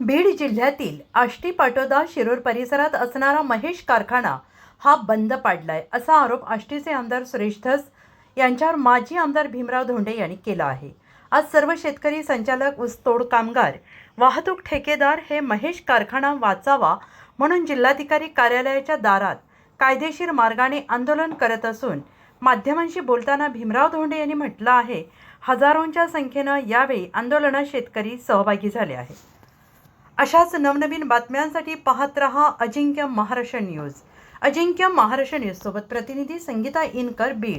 बीड जिल्ह्यातील आष्टी पाटोदा शिरूर परिसरात असणारा महेश कारखाना हा बंद पाडलाय असा आरोप आष्टीचे आमदार सुरेश धस यांच्यावर माजी आमदार भीमराव धोंडे यांनी केला आहे. आज सर्व शेतकरी संचालक ऊसतोड कामगार वाहतूक ठेकेदार हे महेश कारखाना वाचावा म्हणून जिल्हाधिकारी कार्यालयाच्या दारात कायदेशीर मार्गाने आंदोलन करत असून माध्यमांशी बोलताना भीमराव धोंडे यांनी म्हटलं आहे हजारोंच्या संख्येनं यावेळी आंदोलनात शेतकरी सहभागी झाले आहेत. अशाच नवनवीन बातम्यांसाठी पाहत रहा अजिंक्य महाराष्ट्र न्यूज. अजिंक्य महाराष्ट्र न्यूज सोबत प्रतिनिधी संगीता इनकर बीड.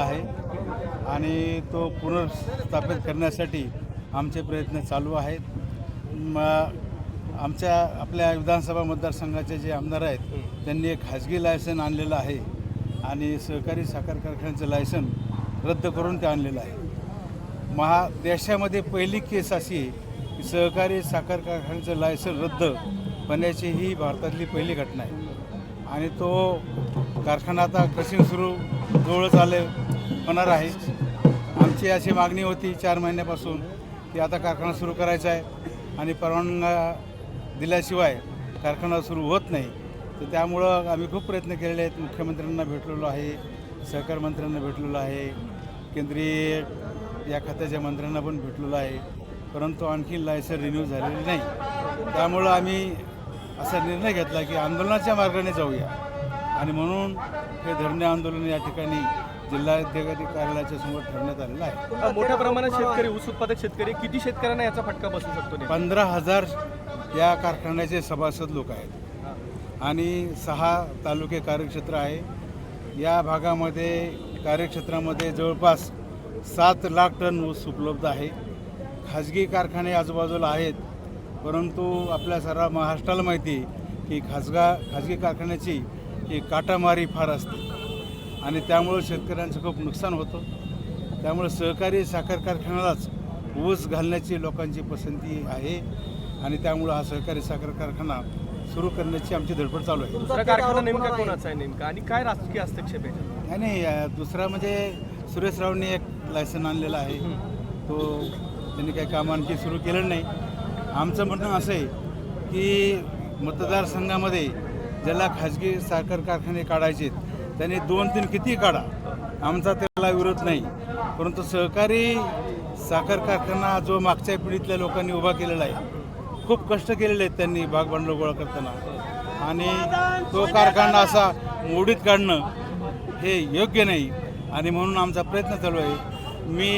आहे आणि तो पुनर्स्थापित करण्यासाठी आमचे प्रयत्न चालू आहेत. आमच्या आपल्या विधानसभा मतदारसंघाचे जे आमदार आहेत त्यांनी एक खाजगी लायसन आणलेलं आहे आणि सहकारी साखर कारखान्याचं लायसन रद्द करून ते आणलेलं आहे. महा देशामध्ये पहिली केस अशी आहे की सहकारी साखर कारखान्याचं लायसन रद्द होण्याची ही भारतातली पहिली घटना आहे. आणि तो कारखाना आता कशी सुरू जवळच आले होणार आहे. आमची अशी मागणी होती चार महिन्यापासून की आता कारखाना सुरू करायचा आहे आणि परवानगा दिल्याशिवाय कारखाना सुरू होत नाही. तर त्यामुळं आम्ही खूप प्रयत्न केलेले आहेत. मुख्यमंत्र्यांना भेटलेलो आहे सहकार मंत्र्यांना भेटलेलो आहे केंद्रीय या खात्याच्या मंत्र्यांना पण भेटलेलो आहे. परंतु आणखी लायसन रिन्यू झालेली नाही. त्यामुळं आम्ही असा निर्णय घेतला की आंदोलनाच्या मार्गाने जाऊया. आणि म्हणून हे धरणे आंदोलन या ठिकाणी जिल्हाधिकारी कार्यालयाच्या समोर ठेवण्यात आलेलं आहे. मोठ्या प्रमाणात शेतकरी ऊस उत्पादक शेतकरी किती शेतकऱ्यांना याचा फटका बसू शकतो? पंधरा हजार या कारखान्याचे सभासद लोक आहेत. आणि सहा तालुके कार्यक्षेत्र आहे. या भागामध्ये कार्यक्षेत्रामध्ये जवळपास सात लाख टन ऊस उपलब्ध आहे. खाजगी कारखाने आजूबाजूला आहेत. परंतु आपल्या सर्व महाराष्ट्राला माहिती आहे की खाजगा खाजगी कारखान्याची ही काटामारी फार असते. आणि त्यामुळं शेतकऱ्यांचं खूप नुकसान होतं. त्यामुळे सहकारी साखर कारखान्यालाच ऊस घालण्याची लोकांची पसंती आहे आणि त्यामुळं हा सहकारी साखर कारखाना सुरू करण्याची आमची धडपड चालू आहे. दुसरा कारखाना नेमका कोणाचा आहे नेमका? आणि काय राजकीय हस्तक्षेप आहे? नाही दुसरा म्हणजे सुरेश रावने एक लायसन आणलेला आहे. तो त्यांनी काही काम आणखी सुरू केलं नाही. आमचं म्हणणं असं आहे की मतदारसंघामध्ये ज्याला खाजगी साखर कारखाने काढायचे त्यांनी दोन तीन किती काढा. आमचा त्याला विरोध नाही. परंतु सहकारी साखर कारखाना जो मागच्या पिढीतल्या लोकांनी उभा केलेला आहे खूप कष्ट केलेले आहेत त्यांनी भागभांडवल गोळा करताना. आणि तो कारखाना असा मोडीत काढणं हे योग्य नाही. आणि म्हणून आमचा प्रयत्न चालू आहे. मी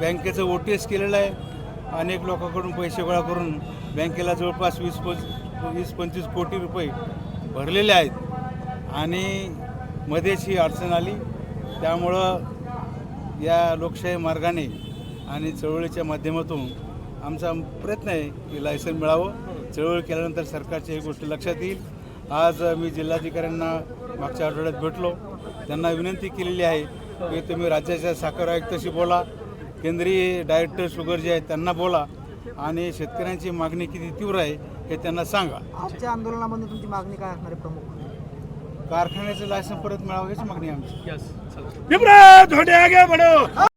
बँकेचं ओ टी एस केलेलं आहे. अनेक लोकांकडून पैसे गोळा करून बँकेला जवळपास वीस पंच वीस पंचवीस कोटी रुपये भरलेले आहेत. आणि मध्येच ही अडचण आली. त्यामुळं या लोकशाही मार्गाने आणि चळवळीच्या माध्यमातून आमचा प्रयत्न आहे की लायसन मिळावं. चळवळ केल्यानंतर सरकारची ही गोष्ट लक्षात येईल. आज मी जिल्हाधिकाऱ्यांना मागच्या आठवड्यात भेटलो. त्यांना विनंती केलेली आहे की तुम्ही राज्याच्या साखर आयुक्तशी बोला. केंद्रीय डायरेक्टर शुगर जे आहे त्यांना बोला. आणि शेतकऱ्यांची मागणी किती तीव्र आहे हे त्यांना सांगा. आजच्या आंदोलनामध्ये तुमची मागणी काय असणार आहे प्रमुख? कारखान्याचं लायसन परत मिळावं हीच मागणी आहे आमची भीमराव धोंडे आगे बढो